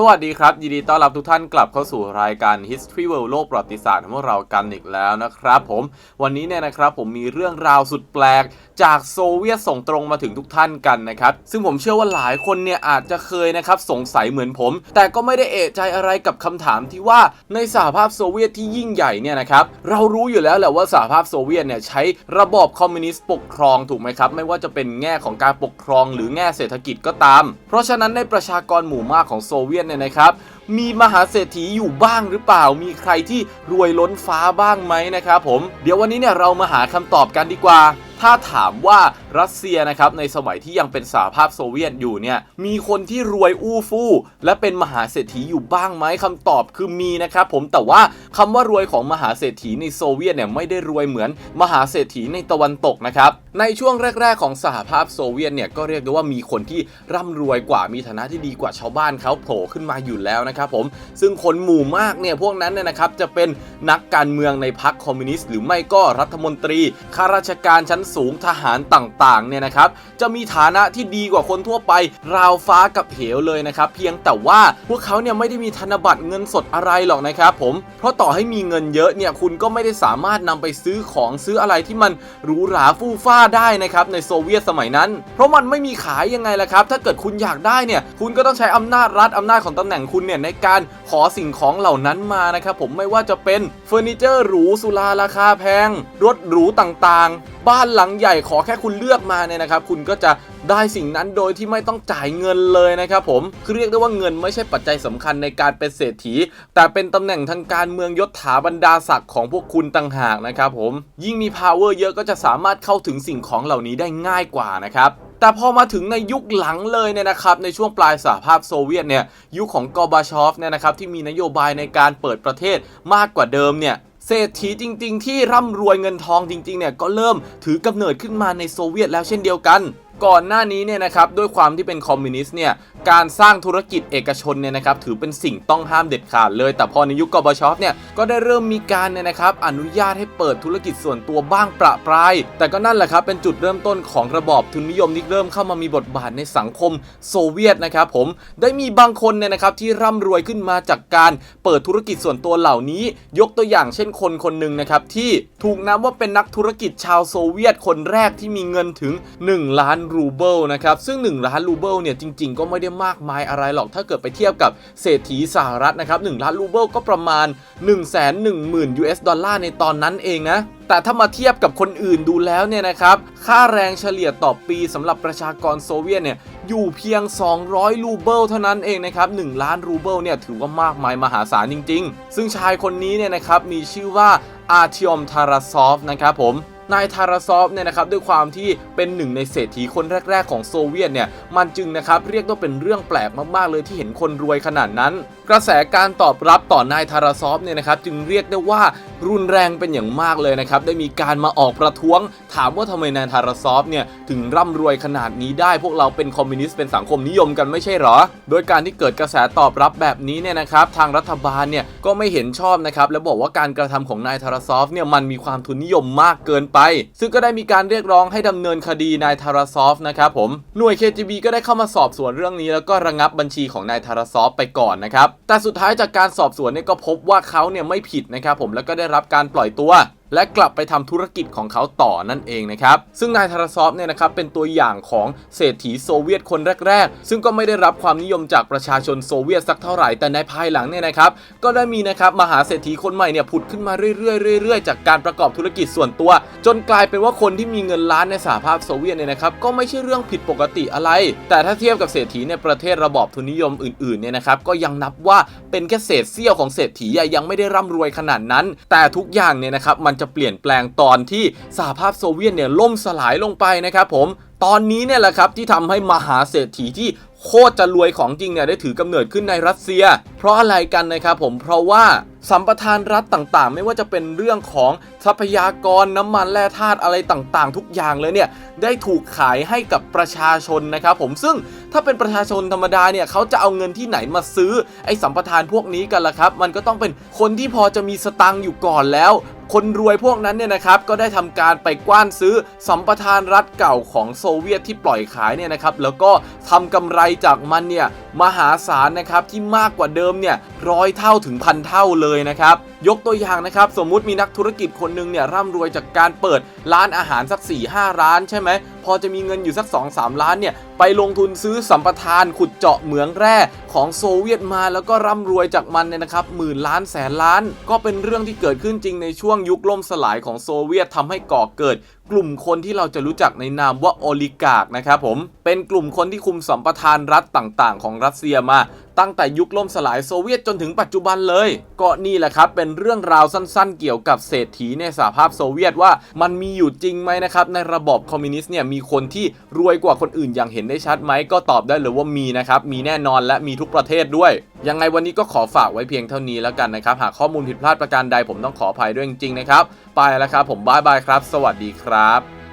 สวัสดีครับ ยินดีต้อนรับทุกท่านกลับเข้าสู่รายการ History World โลกประวัติศาสตร์ของพวกเรากันอีกแล้วนะครับผมวันนี้เนี่ยนะครับผมมีเรื่องราวสุดแปลก จากโซเวียตส่งตรงมาถึงทุกท่านกันนะครับ ซึ่งผมเชื่อว่าหลายคนเนี่ยอาจจะเคยนะครับสงสัยเหมือนผม แต่ก็ไม่ได้เอะใจอะไรกับคำถามที่ว่าในสหภาพโซเวียตที่ยิ่งใหญ่เนี่ยนะครับเรารู้อยู่แล้วแหละว่าสหภาพโซเวียตเนี่ยใช้ระบอบคอมมิวนิสต์ปกครองถูกไหมครับไม่ว่าจะเป็นแง่ของการปกครองหรือแง่เศรษฐกิจก็ตาม เพราะฉะนั้นในประชากรหมู่มากของโซเวียตเนี่ยนะครับมีมหาเศรษฐีอยู่บ้างหรือเปล่า มีใครที่รวยล้นฟ้าบ้างไหมนะครับผม เดี๋ยววันนี้เนี่ยเรามาหาคำตอบกันดีกว่า ถ้าถามว่ารัสเซียนะครับในสมัยที่ยังเป็นสหภาพโซเวียตอยู่เนี่ยมีคนที่รวยอู้ฟู่และเป็นมหาเศรษฐีอยู่บ้างไหมคำตอบคือมีนะครับผมแต่ว่าคำว่ารวยของมหาเศรษฐีในโซเวียตเนี่ยไม่ได้รวยเหมือนมหาเศรษฐีในตะวันตกนะครับในช่วงแรก ๆ ของสหภาพโซเวียตเนี่ยก็เรียกได้ว่ามีคนที่ร่ำรวยกว่ามีฐานะที่ดีกว่าชาวบ้านเขาโผล่ขึ้นมาอยู่แล้วนะครับผมซึ่งคนหมู่มากเนี่ยพวกนั้นเนี่ยนะครับจะเป็นนักการเมืองในพรรคคอมมิวนิสต์หรือไม่ก็รัฐมนตรีข้าราชการชั้นสูงทหารต่างๆเนี่ยนะครับจะมีฐานะที่ดีกว่าคนทั่วไป ราวฟ้ากับเหวเลยนะครับเพียงแต่ว่าพวกเขาเนี่ยไม่ได้มีธนบัตรเงินสดอะไรหรอกนะครับผมเพราะต่อให้มีเงินเยอะเนี่ยคุณก็ไม่ได้สามารถนำไปซื้อของซื้ออะไรที่มันหรูหราฟู่ฟ้าได้นะครับในโซเวียตสมัยนั้น เพราะมันไม่มีขายยังไงล่ะครับ ถ้าเกิดคุณอยากได้เนี่ยคุณก็ต้องใช้อำนาจรัฐอำนาจของตำแหน่งคุณเนี่ยในการขอสิ่งของเหล่านั้นมานะครับผมไม่ว่าจะเป็นเฟอร์นิเจอร์หรูสุราราคาแพง รถหรูต่างๆ บ้านหลังใหญ่ขอแค่คุณเลือกมาเนี่ยนะครับคุณก็จะได้สิ่งนั้นโดยที่ไม่ต้องจ่ายเงินเลยนะครับผมคือเรียกได้ว่าเงินไม่ใช่ปัจจัยสำคัญในการเป็นเศรษฐี แต่เป็นตำแหน่งทางการเมืองยศถาบรรดาศักดิ์ของพวกคุณต่างหากนะครับผมยิ่งมี power เยอะก็จะสามารถเข้าถึงสิ่งของเหล่านี้ได้ง่ายกว่านะครับแต่พอมาถึงในยุคหลังเลยเนี่ยนะครับในช่วงปลายสหภาพโซเวียตเนี่ยยุคของกอบาชอฟเนี่ยนะครับที่มีนโยบายในการเปิดประเทศมากกว่าเดิมเนี่ย เศรษฐีจริง ๆ ที่ร่ำรวยเงินทองจริงๆเนี่ยก็เริ่มถือกำเนิดขึ้นมาในโซเวียตแล้วเช่นเดียวกัน ก่อนหน้านี้เนี่ยนะครับด้วยความที่เป็นคอมมิวนิสต์เนี่ยการสร้างธุรกิจเอกชนเนี่ยนะครับถือเป็นสิ่งต้องห้ามเด็ดขาดเลย แต่พอในยุคกบชอฟเนี่ยก็ได้เริ่มมีการเนี่ยนะครับอนุญาตให้เปิดธุรกิจส่วนตัวบ้างประปราย แต่ก็นั่นแหละครับเป็นจุดเริ่มต้นของระบอบทุนนิยมที่เริ่มเข้ามามีบทบาทในสังคมโซเวียตนะครับผมได้มีบางคนเนี่ยนะครับที่ร่ำรวยขึ้นมาจากการเปิดธุรกิจส่วนตัวเหล่านี้ ยกตัวอย่างเช่นคนคนหนึ่งนะครับที่ถูกนับว่าเป็นนักธุรกิจชาวโซเวียตคนแรกที่มีเงินถึง 1 ล้านรูเบิลนะครับ ซึ่ง 1 ล้านรูเบิลเนี่ยจริงๆ ก็ไม่ได้มากมายอะไรหรอก ถ้าเกิดไปเทียบกับเศรษฐีสหรัฐนะครับ1ล้านรูเบิลก็ประมาณ 1 1 0 0 0 0 US ดอลลาร์ในตอนนั้นเองนะแต่ถ้ามาเทียบกับคนอื่นดูแล้วเนี่ยนะครับ ค่าแรงเฉลี่ยต่อปีสำหรับประชากรโซเวียตเนี่ยอยู่เพียง 200 รูเบิลเท่านั้นเองนะครับ1ล้านรูเบิลเนี่ยถือว่ามากมายมหาศาลจริง ๆ ซึ่งชายคนนี้เนี่ยนะครับมีชื่อว่าอาร์ติอมทาราซอฟนะครับผม นายทาราซอฟเนี่ยนะครับด้วยความที่เป็นหนึ่งในเศรษฐีคนแรก ๆ ของโซเวียตเนี่ยมันจึงนะครับเรียกว่าเป็นเรื่องแปลกมากๆเลยที่เห็นคนรวยขนาดนั้น กระแสการตอบรับต่อนายทาราซอฟเนี่ยนะครับจึงเรียกได้ว่ารุนแรงเป็นอย่างมากเลยนะครับได้มีการมาออกประท้วง ถามว่าทำไมนายทาราซอฟเนี่ยถึงร่ำรวยขนาดนี้ได้ พวกเราเป็นคอมมิวนิสต์เป็นสังคมนิยมกันไม่ใช่หรอ โดยการที่เกิดกระแสตอบรับแบบนี้เนี่ยนะครับทางรัฐบาลเนี่ยก็ไม่เห็นชอบนะครับและบอกว่าการกระทำของนายทาราซอฟเนี่ยมันมีความทุนนิยมมากเกินไปซึ่งก็ได้มีการเรียกร้องให้ดำเนินคดีนายทาราซอฟนะครับผมหน่วย KGB ก็ได้เข้ามาสอบสวนเรื่องนี้ แล้วก็ระงับบัญชีของนายทาราซอฟไปก่อนนะครับแต่สุดท้ายจากการสอบสวนเนี่ยก็พบว่าเขาเนี่ยไม่ผิดนะครับผมแล้วก็ได้รับการปล่อยตัว และกลับไปทำธุรกิจของเขาต่อนั่นเองนะครับ ซึ่งนายทารซอฟเนี่ยนะครับเป็นตัวอย่างของเศรษฐีโซเวียตคนแรก ๆ ซึ่งก็ไม่ได้รับความนิยมจากประชาชนโซเวียตสักเท่าไหร่แต่ในภายหลังเนี่ยนะครับก็ได้มีนะครับมหาเศรษฐีคนใหม่เนี่ยผุดขึ้นมาเรื่อยๆเรื่อยๆจากการประกอบธุรกิจส่วนตัว จนกลายเป็นว่าคนที่มีเงินล้านในสหภาพโซเวียตเนี่ยนะครับก็ไม่ใช่เรื่องผิดปกติอะไร แต่ถ้าเทียบกับเศรษฐีในประเทศระบอบทุนนิยมอื่นๆเนี่ยนะครับก็ยังนับว่าเป็นแค่เศษเสี้ยวของเศรษฐียังไม่ได้ร่ำรวยขนาดนั้น แต่ทุกอย่างเนี่ยนะครับมันจะเปลี่ยนแปลงตอนที่สหภาพโซเวียตเนี่ยล่มสลายลงไปนะครับผมตอนนี้เนี่ยแหละครับที่ทำให้มหาเศรษฐีที่โคตรจะรวยของจริงเนี่ยได้ถือกำเนิดขึ้นในรัสเซีย เพราะอะไรกันนะครับผมเพราะว่าสัมปทานรัฐต่างๆ ไม่ว่าจะเป็นเรื่องของทรัพยากรน้ำมันแร่ธาตุอะไรต่างๆ ทุกอย่างเลยเนี่ยได้ถูกขายให้กับประชาชนนะครับผมซึ่งถ้าเป็นประชาชนธรรมดาเนี่ยเขาจะเอาเงินที่ไหนมาซื้อไอ้สัมปทานพวกนี้กันล่ะครับ มันก็ต้องเป็นคนที่พอจะมีสตังค์อยู่ก่อนแล้ว คนรวยพวกนั้นเนี่ยนะครับก็ได้ทำการไปกว้านซื้อสัมปทานรัฐเก่าของโซเวียตที่ปล่อยขายเนี่ยนะครับแล้วก็ทำกำไรจากมันเนี่ยมหาศาลนะครับที่มากกว่าเดิมเนี่ยร้อยเท่าถึงพันเท่าเลยนะครับ ยกตัวอย่างนะครับ สมมุติมีนักธุรกิจคนหนึงเนี่ยร่ำรวยจากการเปิดร้านอาหารสัก 4 5 ร้านใช่ไหม พอจะมีเงินอยู่สัก 2-3 ล้านเนี่ย ไปลงทุนซื้อสัมปทานขุดเจาะเหมืองแร่ของโซเวียตมาแล้วก็ร่ำรวยจากมันเนี่ยนะครับหมื่นล้านแสนล้าน ก็เป็นเรื่องที่เกิดขึ้นจริงในช่วงยุคล่มสลายของโซเวียตทำให้ก่อเกิด กลุ่มคนที่เราจะรู้จักในนามว่าโอลิการ์กนะครับผม เป็นกลุ่มคนที่คุมสัมปทานรัฐต่างๆ ของรัสเซียมาตั้งแต่ยุคล่มสลายโซเวียตจนถึงปัจจุบันเลย ก็นี่แหละครับ เป็นเรื่องราวสั้นๆ เกี่ยวกับเศรษฐีในสหภาพโซเวียตว่ามันมีอยู่จริงไหมนะครับ ในระบอบคอมมิวนิสต์เนี่ยมีคนที่รวยกว่าคนอื่นอย่างเห็นได้ชัดไหมก็ตอบได้เลยว่ามีนะครับ มีแน่นอนและมีทุกประเทศด้วยยังไงวันนี้ก็ขอฝากไว้เพียงเท่านี้แล้วกันนะครับ หากข้อมูลผิดพลาดประการใดผมต้องขออภัยด้วยจริงๆนะครับ ไปแล้วครับผมบายบายครับ สวัสดีครับ